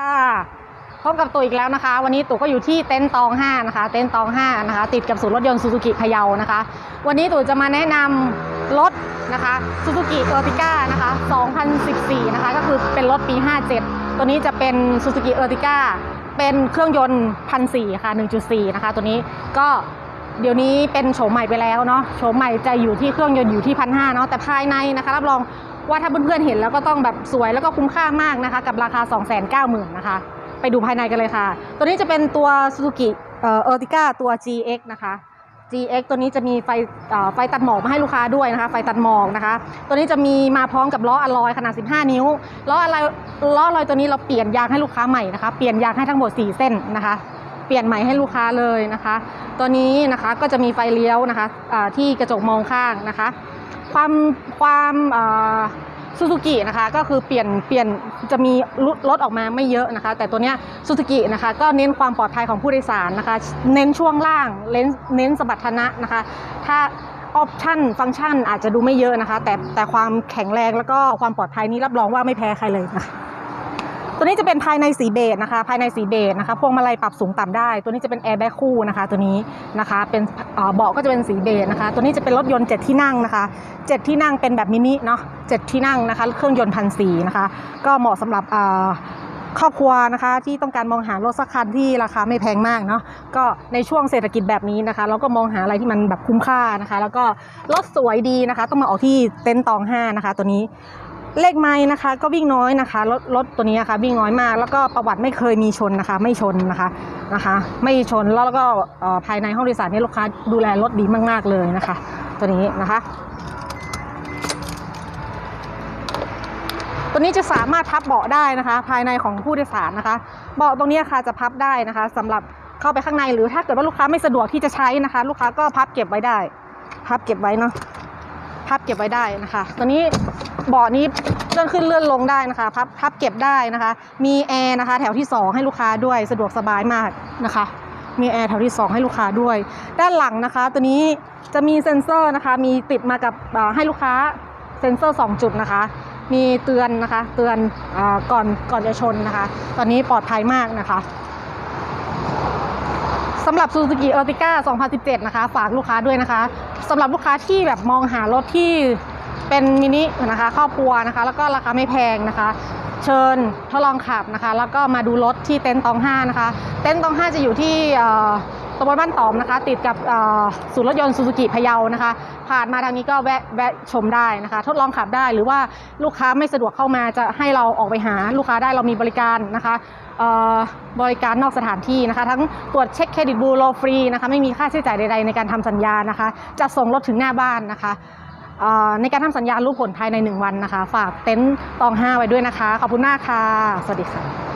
ค่ะพบกับตู่อีกแล้วนะคะ วันนี้ตู่ก็อยู่ที่เต็นท์ตอง5นะคะ เต็นท์ตอง5นะคะ ติดกับศูนย์รถยนต์ซูซูกิพะเยานะคะ วันนี้ตู่จะมาแนะนำรถนะคะซูซูกิเออร์ติก้านะคะ 2014 นะคะ ก็คือเป็นรถปี 57 ตัวนี้จะเป็นซูซูกิเออร์ติก้าเป็นเครื่องยนต์พันสี่ค่ะ 1.4 นะคะ ตัวนี้ก็เดี๋ยวนี้เป็นโฉมใหม่ไปแล้วเนาะโฉมใหม่จะอยู่ที่เครื่องยนต์อยู่ที่พันห้าเนาะแต่ภายในนะคะรับรอง ว่าถ้าเพื่อนๆเห็นแล้วก็ต้องแบบสวยแล้วก็คุ้มค่ามากนะคะ กับราคา 2 9 0 0 0 0 นะคะ ไปดูภายในกันเลยค่ะ ตัวนี้จะเป็นตัว Suzuki เอ่อ Ertiga ตัว GX นะคะ GX ตัวนี้จะมีไฟไฟตัดหมอกมาให้ลูกค้าด้วยนะคะ ไฟตัดหมอกนะคะ ตัวนี้จะมีมาพร้อมกับล้ออลลอยขนาด 15 นิ้ว ล้ออลลอยล้ออลลอยตัวนี้เราเปลี่ยนยางให้ลูกค้าใหม่นะคะ เปลี่ยนยางให้ทั้งหมด 4 เส้นนะคะ เปลี่ยนใหม่ให้ลูกค้าเลยนะคะ ตัวนี้นะคะก็จะมีไฟเลี้ยวนะคะที่กระจกมองข้างนะคะ ความความซูซูกินะคะก็คือเปลี่ยนเปลี่ยนจะมีรถออกมาไม่เยอะนะคะ แต่ตัวเนี้ยซูซูกินะคะก็เน้นความปลอดภัยของผู้โดยสารนะคะ เน้นช่วงล่างเน้นเน้นสมรรถนะนะคะ ถ้าออปชั่นฟังก์ชันอาจจะดูไม่เยอะนะคะ แต่แต่ความแข็งแรงแล้วก็ความปลอดภัยนี้รับรองว่าไม่แพ้ใครเลยนะคะ ตัวนี้จะเป็นภายในสีเบจนะคะ ภายในสีเบจนะคะพวงมาลัยปรับสูงต่ำได้ ตัวนี้จะเป็นแอร์แบ็คคู่นะคะ ตัวนี้นะคะเป็นเบาะก็จะเป็นสีเบจนะคะ ตัวนี้จะเป็นรถยนต์7ที่นั่งนะคะ7ที่นั่งเป็นแบบมินิเนาะ7ที่นั่งนะคะ เครื่องยนต์พันสีนะคะ ก็เหมาะสำหรับครอบครัวนะคะที่ต้องการมองหารถสักคันที่ราคาไม่แพงมากเนาะก็ในช่วงเศรษฐกิจแบบนี้นะคะ เราก็มองหาอะไรที่มันแบบคุ้มค่านะคะ แล้วก็รถสวยดีนะคะ ต้องมาออกที่เต็นท์ตองห้านะคะ ตัวนี้ เลขไม้นะคะ ก็วิ่งน้อยนะคะรถรถตัวนี้นะคะวิ่งน้อยมาก แล้วก็ประวัติไม่เคยมีชนนะคะ ไม่ชนนะคะนะคะ ไม่ชนแล้วก็ภายในห้องโดยสารนี่ลูกค้าดูแลรถดีมาก ๆ เลยนะคะ ตัวนี้นะคะตัวนี้จะสามารถพับเบาะได้นะคะ ภายในของผู้โดยสารนะคะ เบาะตรงนี้ค่ะจะพับได้นะคะสำหรับเข้าไปข้างในหรือถ้าเกิดว่าลูกค้าไม่สะดวกที่จะใช้นะคะ ลูกค้าก็พับเก็บไว้ได้ พับเก็บไว้เนาะ พับเก็บไว้ได้นะคะ ตัวนี้เบาะนี้เลื่อนขึ้นเลื่อนลงได้นะคะพับพับเก็บได้นะคะ มีแอร์นะคะแถวที่ 2 ให้ลูกค้าด้วยสะดวกสบายมากนะคะ มีแอร์แถวที่ 2 ให้ลูกค้าด้วย ด้านหลังนะคะ ตัวนี้จะมีเซ็นเซอร์นะคะ มีติดมากับให้ลูกค้าเซ็นเซอร์ 2 จุดนะคะ มีเตือนนะคะ เตือนอก่อนก่อนจะชนนะคะ ตอนนี้ปลอดภัยมากนะคะสำหรับ Suzuki Ertiga 2017 นะคะ ฝากลูกค้าด้วยนะคะ สำหรับลูกค้าที่แบบมองหารถที่เป็นมินินะคะครอบครัวนะคะ แล้วก็ราคาไม่แพงนะคะ เชิญทดลองขับนะคะ แล้วก็มาดูรถที่เต็นท์ตองห้านะคะ เต็นท์ตองห้าจะอยู่ที่ ตำบลบ้านตอมนะคะ ติดกับศูนย์รถยนต์ซูซูกิพะเยานะคะ ผ่านมาทางนี้ก็แวะแวะชมได้นะคะ ทดลองขับได้หรือว่าลูกค้าไม่สะดวกเข้ามาจะให้เราออกไปหาลูกค้าได้เรามีบริการนะคะบริการนอกสถานที่นะคะ ทั้งตรวจเช็คเครดิตบูโรฟรีนะคะไม่มีค่าใช้จ่ายใดๆในการทำสัญญานะคะ จะส่งรถถึงหน้าบ้านนะคะในการทำสัญญารู้ผลภายใน 1 วันนะคะ ฝากเต็นท์ตองห้าไว้ด้วยนะคะ ขอบคุณมากค่ะ สวัสดีค่ะ